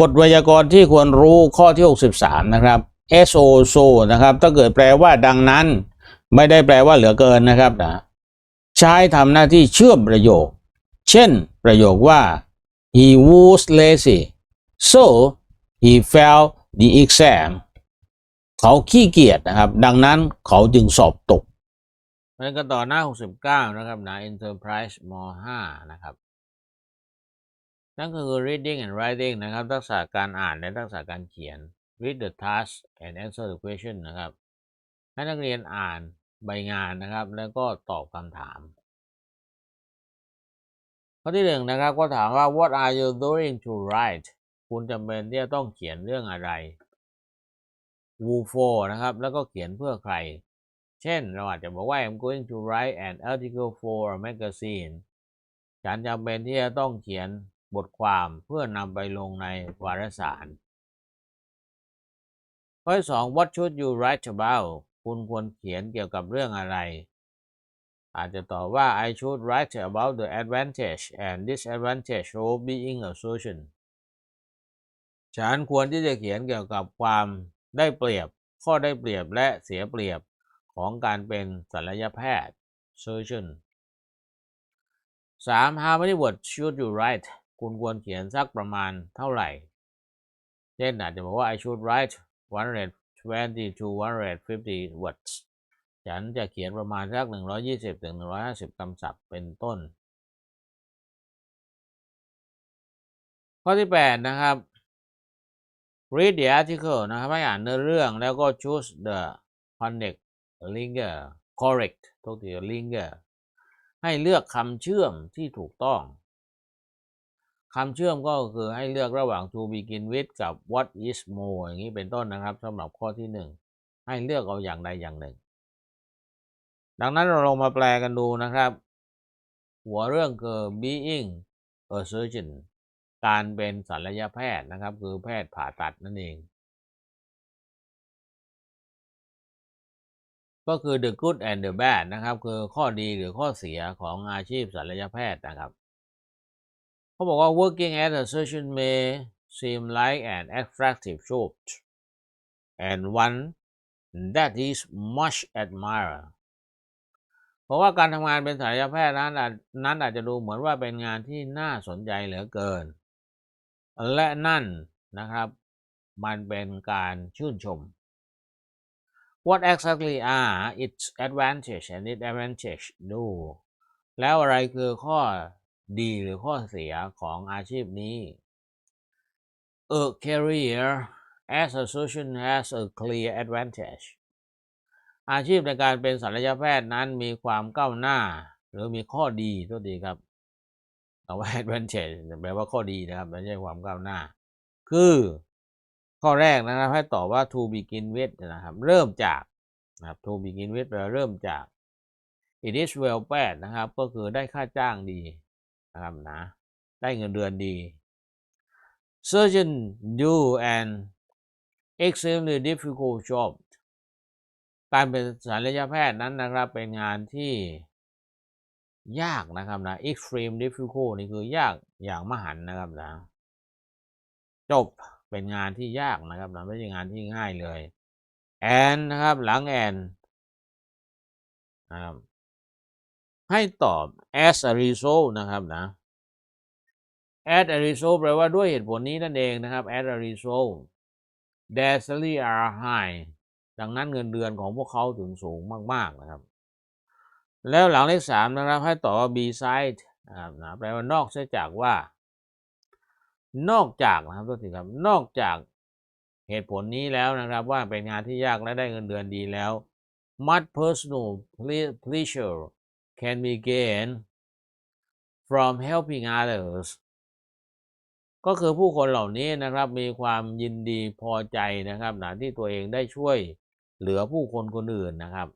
กฎไวยากรณ์ที่ควรรู้ข้อที่ 63 นะครับ so so นะครับ ถ้าเกิดแปลว่าดังนั้น ไม่ได้แปลว่าเหลือเกินนะครับนะใช้ทำหน้าที่เชื่อมประโยค เช่น ประโยคว่า he was lazy so he failed the exam เขาขี้เกียจนะครับ ดังนั้นเขาจึงสอบตกไปกันต่อหน้า 69 นะครับนะ Enterprise ม 5 นะครับ นั่นก็คือ reading and writing นะครับ ทักษะการอ่านและทักษะการเขียน read the task and answer the question นะครับ ให้นักเรียนอ่านใบงานนะครับ แล้วก็ตอบคำถาม ข้อที่หนึ่งนะครับก็ถามว่า what are you doing to write คุณจำเป็นที่จะต้องเขียนเรื่องอะไร who for นะครับ แล้วก็เขียนเพื่อใคร เช่น เราอาจจะบอกว่า I'm going to write an article for a magazine ฉันจำเป็นที่จะต้องเขียน บทความเพื่อนำไปลงในวารสาร ข้อสอง What should you write about คุณควรเขียนเกี่ยวกับเรื่องอะไร อาจจะตอบว่า I should write about the advantage and disadvantage of being a surgeon ฉันควรที่จะเขียนเกี่ยวกับความได้เปรียบ ข้อได้เปรียบและเสียเปรียบของการเป็นศัลยแพทย์ surgeon 3. How many words should you write คุณควรเขียนสักประมาณเท่าไหร่ เช่นอาจจะบอกว่า I should write 120 to 150 words ฉันจะเขียนประมาณสัก 120ถึง150คำศัพท์เป็นต้น ข้อที่ 8 นะครับ read the article นะครับให้อ่านเนื้อเรื่องแล้วก็ choose the connect linger correct ทุกที linger ให้เลือกคำเชื่อมที่ถูกต้อง คำเชื่อมก็คือให้เลือกระหว่าง to begin with กับ what is more อย่างนี้เป็นต้นนะครับสำหรับข้อที่ 1 ให้เลือกเอาอย่างใดอย่างหนึ่ง ดังนั้นเราลองมาแปลกันดูนะครับ หัวเรื่องคือ being a surgeon การเป็นศัลยแพทย์นะครับ คือแพทย์ผ่าตัดนั่นเอง ก็คือ the good and the bad นะครับ คือข้อดีหรือข้อเสียของอาชีพศัลยแพทย์นะครับ เขาบอกว่า working as a surgeon may seem like an attractive job and one that is much admired เพราะว่าการทำงานเป็นศัลยแพทย์นั้นอาจนั้นอาจจะดูเหมือนว่าเป็นงานที่น่าสนใจเหลือเกิน และนั่นนะครับ มันเป็นการชื่นชม What exactly are its advantage and disadvantage do แล้วอะไรคือข้อ ดีหรือข้อเสียของอาชีพนี้ A career as a surgeon has a clear advantage อาชีพในการเป็นศัลยแพทย์นั้นมีความก้าวหน้า หรือมีข้อดีตัวดีครับเอาว่า advantage แปลว่าข้อดีนะครับไม่ใช่ความก้าวหน้า คือข้อแรกนะครับให้ตอบว่า to begin with นะครับ เริ่มจากนะครับ to begin with แปลว่าเริ่มจาก it is well paid นะครับ ก็คือได้ค่าจ้างดี นะครับนะ ได้เงินเดือนดี surgeon do an extremely difficult job การเป็นศัลยแพทย์นั้นนะครับ เป็นงานที่ยากนะครับนะ extreme difficult นี่คือยากอย่างมหันนะครับนะ จบเป็นงานที่ยากนะครับนะไม่ใช่งานที่ง่ายเลย and นะครับหลัง and นะครับ ให้ตอบ as a result นะครับนะ as a result แปลว่าด้วยเหตุผลนี้นั่นเองนะครับ as a result their salary are high ดังนั้นเงินเดือนของพวกเขาถึงสูงมาก ๆ นะครับ แล้วหลังเลขสามนะครับ ให้ตอบว่า beside นะครับนะแปลว่านอกเสียจากว่า นอกจากนะครับตัวที่ครับ นอกจากเหตุผลนี้แล้วนะครับ ว่าเป็นงานที่ยากและได้เงินเดือนดีแล้ว much personal pleasure can be gained from helping others ก็คือผู้คนเหล่านี้นะครับมีความยินดีพอใจนะครับนะที่ตัวเองได้ช่วยเหลือผู้คนคนอื่นนะครับ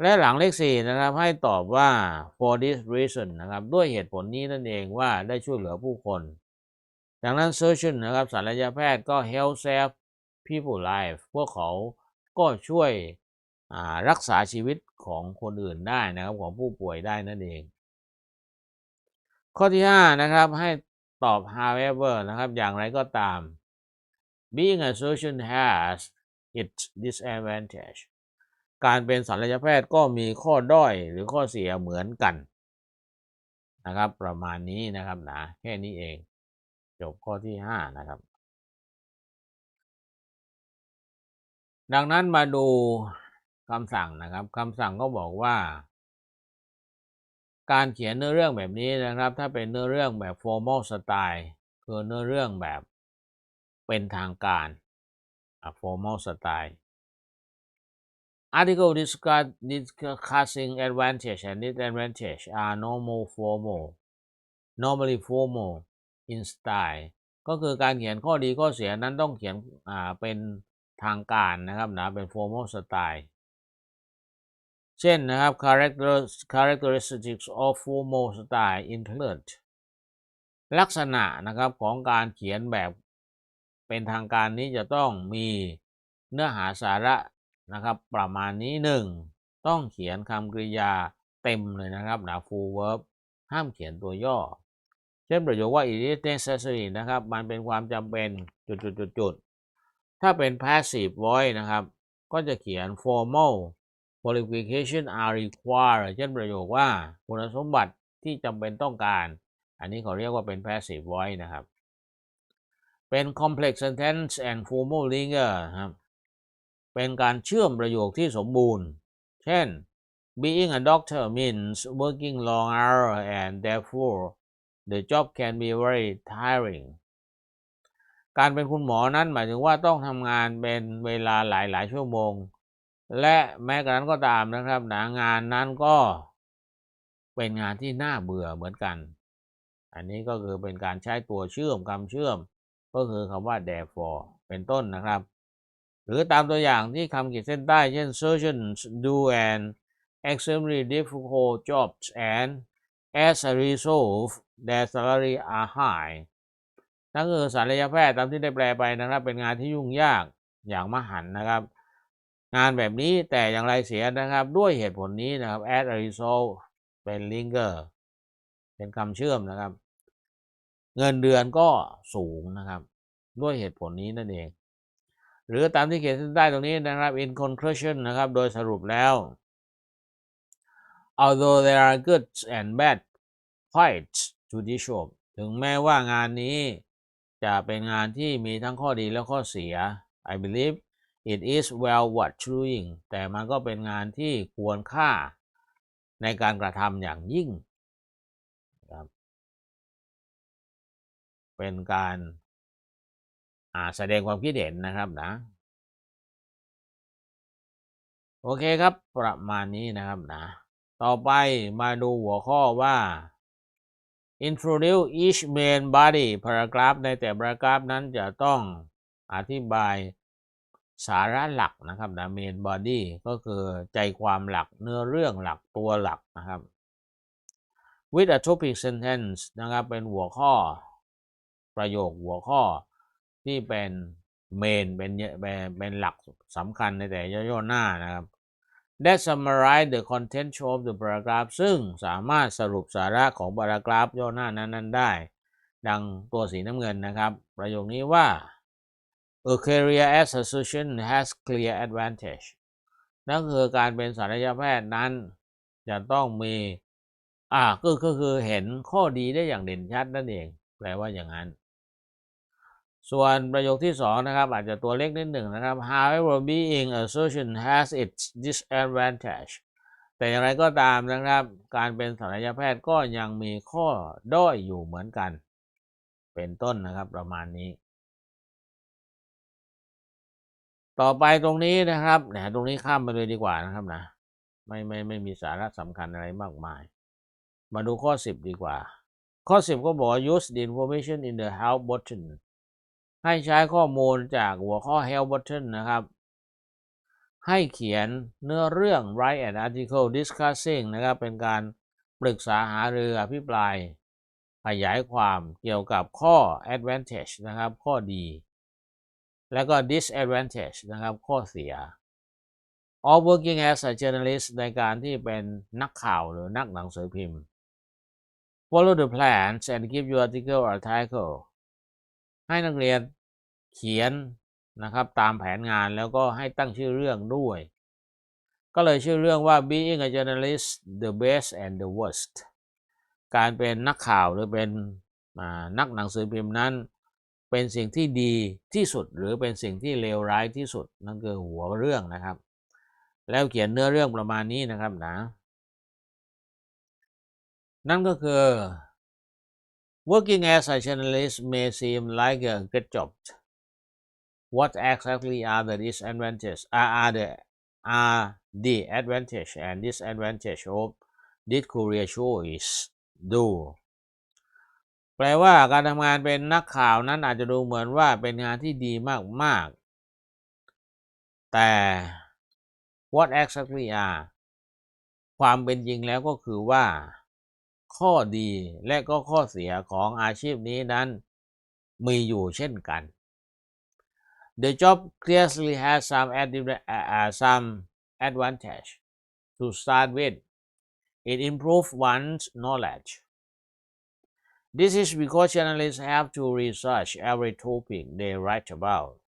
และหลังเลขสี่นะครับให้ตอบว่า for this reason นะครับด้วยเหตุผลนี้นั่นเองว่าได้ช่วยเหลือผู้คน ดังนั้น surgeon นะครับศัลยแพทย์ก็ help save people life พวกเขาก็ช่วยรักษาชีวิต ของคนอื่นได้นะครับของผู้ป่วยได้นั่นเอง ข้อที่ 5 นะครับ ให้ตอบ however นะครับ อย่างไรก็ตาม being a surgeon has its disadvantage การเป็นศัลยแพทย์ก็มีข้อด้อยหรือข้อเสียเหมือนกันนะครับ ประมาณนี้นะครับนะแค่นี้เอง จบข้อที่ 5 นะครับ ดังนั้นมาดู คำสั่งนะครับคำสั่งก็บอกว่า การเขียนเนื้อเรื่องแบบนี้นะครับ ถ้าเป็นเนื้อเรื่องแบบ formal style คือเนื้อเรื่องแบบเป็นทางการ formal style article discuss discussing advantage and disadvantage are normal formal normally formal in style ก็คือการเขียนข้อดีข้อเสียนั้นต้องเขียนเป็นทางการนะครับนะเป็น formal style เช่นนะครับ characteristics of formal style include ลักษณะนะครับของการเขียนแบบเป็นทางการนี้จะต้องมีเนื้อหาสาระนะครับประมาณนี้หนึ่งต้องเขียนคำกริยาเต็มเลยนะครับนะ full verb ห้ามเขียนตัวย่อ เช่นประโยคว่า it is necessary นะครับ มันเป็นความจำเป็นจุดๆๆถ้าเป็น passive voice นะครับ ก็จะเขียน formal qualification are required เช่นประโยคว่าคุณสมบัติที่จำเป็นต้องการ อันนี้เขาเรียกว่าเป็น passive voice นะครับ เป็น complex sentence and formal linger ครับ เป็นการเชื่อมประโยคที่สมบูรณ์ เช่น being a doctor means working long hours and therefore the job can be very tiring การเป็นคุณหมอนั้นหมายถึงว่าต้องทำงานเป็นเวลาหลายๆชั่วโมง และแม้กระนั้นก็ตามนะครับหนางานนั้นก็เป็นงานที่น่าเบื่อเหมือนกัน อันนี้ก็คือเป็นการใช้ตัวเชื่อมคำเชื่อม ก็คือคำว่า therefore เป็นต้นนะครับ หรือตามตัวอย่างที่คำขีดเส้นใต้เช่น surgeons do an extremely difficult jobs and as a result their salary are high นั่นคือศัลยแพทย์ตามที่ได้แปลไปนะครับ เป็นงานที่ยุ่งยากอย่างมหันนะครับ งานแบบนี้แต่อย่างไรเสียนะครับ ด้วยเหตุผลนี้นะครับ as a result เป็น linger เป็นคำเชื่อมนะครับ เงินเดือนก็สูงนะครับ ด้วยเหตุผลนี้นั่นเอง หรือตามที่เขียนเส้นใต้ตรงนี้นะครับ in conclusion นะครับ โดยสรุปแล้ว although there are good and bad points to this job ถึงแม้ว่างานนี้จะเป็นงานที่มีทั้งข้อดีและข้อเสีย I believe it is well worth doing แต่มันก็เป็นงานที่ควรค่าในการกระทำอย่างยิ่งครับเป็นการแสดงความคิดเห็นนะครับนะ โอเคครับประมาณนี้นะครับนะ ต่อไปมาดูหัวข้อว่า introduce each main body paragraph ในแต่ paragraph นั้นจะต้องอธิบาย สาระหลักนะครับนะ main body ก็คือใจความหลักเนื้อเรื่องหลักตัวหลักนะครับ with a topic sentence นะครับเป็นหัวข้อประโยคหัวข้อที่เป็นเมนเป็นเป็นหลักสำคัญในแต่ย่อๆหน้านะครับ that summarize the content of the paragraph ซึ่งสามารถสรุปสาระของ paragraph ย่อหน้านั้นๆได้ ดังตัวสีน้ำเงินนะครับ ประโยคนี้ว่า a career as a surgeon has clear advantage นั่นคือการเป็นศัลยแพทย์นั้น จะต้องมี อ่าก็ก็คือเห็นข้อดีได้อย่างเด่นชัดนั่นเอง แปลว่าอย่างนั้น ส่วนประโยคที่สองนะครับ อาจจะตัวเล็กนิดหนึ่งนะครับ however being a surgeon has its disadvantage แต่อย่างไรก็ตามนะครับ การเป็นศัลยแพทย์ก็ยังมีข้อด้อยอยู่เหมือนกัน เป็นต้นนะครับประมาณนี้ ต่อไปตรงนี้นะครับเนี่ยตรงนี้ข้ามไปเลยดีกว่านะครับนะ ไม่ไม่ไม่มีสาระสำคัญอะไรมากมาย มาดูข้อ 10 ดีกว่า ข้อ 10 ก็บอก use the information in the help button ให้ใช้ข้อมูลจากหัวข้อ help button นะครับ ให้เขียนเนื้อเรื่อง write an article discussing นะครับ เป็นการปรึกษาหารืออภิปราย ขยายความเกี่ยวกับข้อ advantage นะครับ ข้อดี แล้วก็ disadvantage นะครับข้อเสีย of working as a journalist ในการที่เป็นนักข่าวหรือนักหนังสือพิมพ์ follow the plans and give your article or title ให้นักเรียนเขียนนะครับตามแผนงานแล้วก็ให้ตั้งชื่อเรื่องด้วย ก็เลยชื่อเรื่องว่า being a journalist the best and the worst การเป็นนักข่าวหรือเป็นนักหนังสือพิมพ์นั้น เป็นสิ่งที่ดีที่สุดหรือเป็นสิ่งที่เลวร้ายที่สุดนั่นคือหัวเรื่องนะครับ แล้วเขียนเนื้อเรื่องประมาณนี้นะครับนะ นั่นก็คือ working as a journalist may seem like a good job what exactly are the disadvantages are, are the are the advantage and disadvantage of this career choice do แปลว่าการทำงานเป็นนักข่าวนั้นอาจจะดูเหมือนว่าเป็นงานที่ดีมากๆ แต่ what exactly are ความเป็นจริงแล้วก็คือว่า ข้อดีและก็ข้อเสียของอาชีพนี้นั้น มีอยู่เช่นกัน The job clearly has some some advantage to start with. It improves one's knowledge. This is because journalists have to research every topic they write about.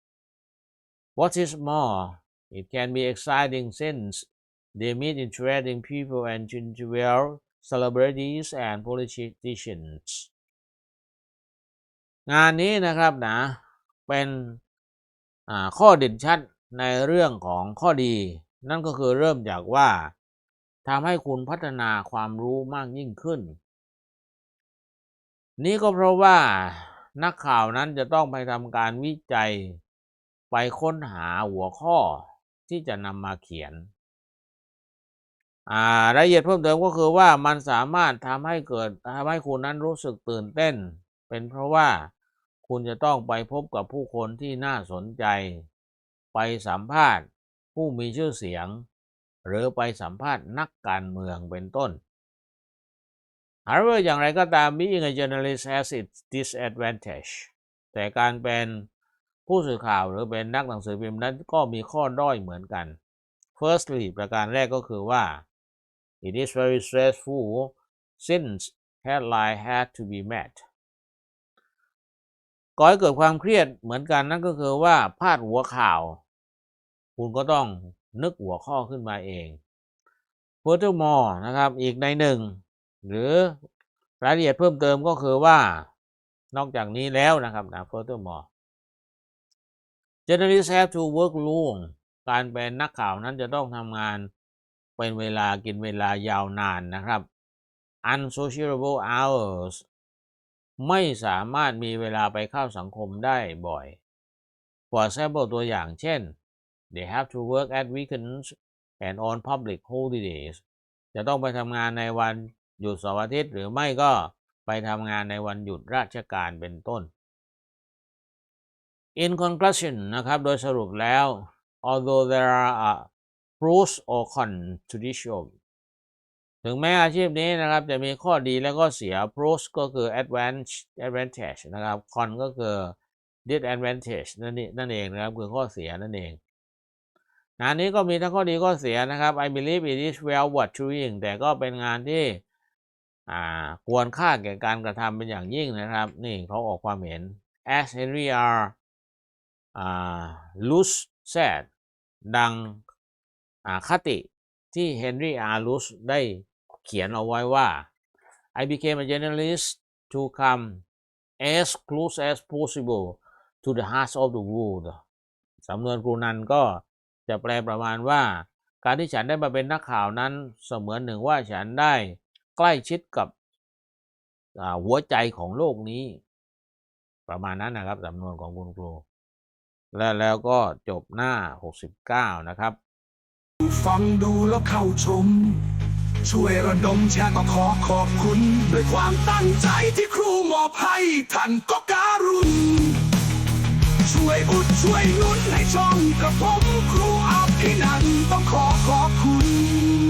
What is more, it can be exciting since they meet interesting people and interview celebrities and politicians. งานนี้นะครับนะเป็นข้อเด่นชัดในเรื่องของข้อดี นั่นก็คือเริ่มจากว่าทำให้คุณพัฒนาความรู้มากยิ่งขึ้น นี่ก็เพราะว่านักข่าวนั้นจะต้องไปทำการวิจัย ไปค้นหาหัวข้อที่จะนำมาเขียนรายละเอียดเพิ่มเติมก็คือว่ามันสามารถทำให้เกิดทำให้คุณนั้นรู้สึกตื่นเต้น เป็นเพราะว่าคุณจะต้องไปพบกับผู้คนที่น่าสนใจ ไปสัมภาษณ์ผู้มีชื่อเสียง หรือไปสัมภาษณ์นักการเมืองเป็นต้น However อย่างไรก็ตาม being a journalist has its disadvantage แต่การเป็นผู้สื่อข่าวหรือเป็นนักหนังสือพิมพ์นั้นก็มีข้อด้อยเหมือนกัน Firstly ประการแรกก็คือว่า it is very stressful since headline had to be met ก่อให้เกิดความเครียดเหมือนกันนั่นก็คือว่าพาดหัวข่าว คุณก็ต้องนึกหัวข้อขึ้นมาเอง Furthermore นะครับ อีกในหนึ่ง หรือรายละเอียดเพิ่มเติมก็คือว่านอกจากนี้แล้วนะครับนะ Furthermore journalists have to work long การเป็นนักข่าวนั้นจะต้องทำงานเป็นเวลากินเวลายาวนานนะครับ unsociable hours ไม่สามารถมีเวลาไปเข้าสังคมได้บ่อย for example ตัวอย่างเช่น they have to work at weekends and on public holidays จะต้องไปทำงานในวัน หยุดเสาร์อาทิตย์หรือไม่ก็ไปทำงานในวันหยุดราชการเป็นต้น in conclusion นะครับ โดยสรุปแล้ว although there are pros or cons to this job ถึงแม้อาชีพนี้นะครับจะมีข้อดีและก็เสีย pros ก็คือ advantage advantage นะครับ con ก็คือ disadvantage นั่นนั่นเองนะครับ คือข้อเสียนั่นเองงานนี้ก็มีทั้งข้อดีข้อเสียนะครับ I believe it is well worth doing แต่ก็เป็นงานที่ อ่าควรค่าแก่การกระทำเป็นอย่างยิ่งนะครับ นี่เขาออกความเห็น as Henry R อ่า Luce said ดังอ่าคติที่ Henry R. Luce ได้เขียนเอาไว้ว่า I became a journalist to come as close as possible to the heart of the world สำนวนครูนันก็จะแปลประมาณว่า การที่ฉันได้มาเป็นนักข่าวนั้นเสมือนหนึ่งว่าฉันได้ ใกล้ชิดกับหัวใจของโลกนี้ ประมาณนั้นนะครับสำนวนของคุณครูและแล้วก็จบหน้า 69 นะครับ ฟังดูแล้วเข้าชม ช่วยระดมแชร์ก็ขอขอบคุณ ด้วยความตั้งใจที่ครูมอบให้ท่านก็การุณ ช่วยอุดช่วยนุนให้ช่องกระผมครูอาภินันต้องขอขอบคุณ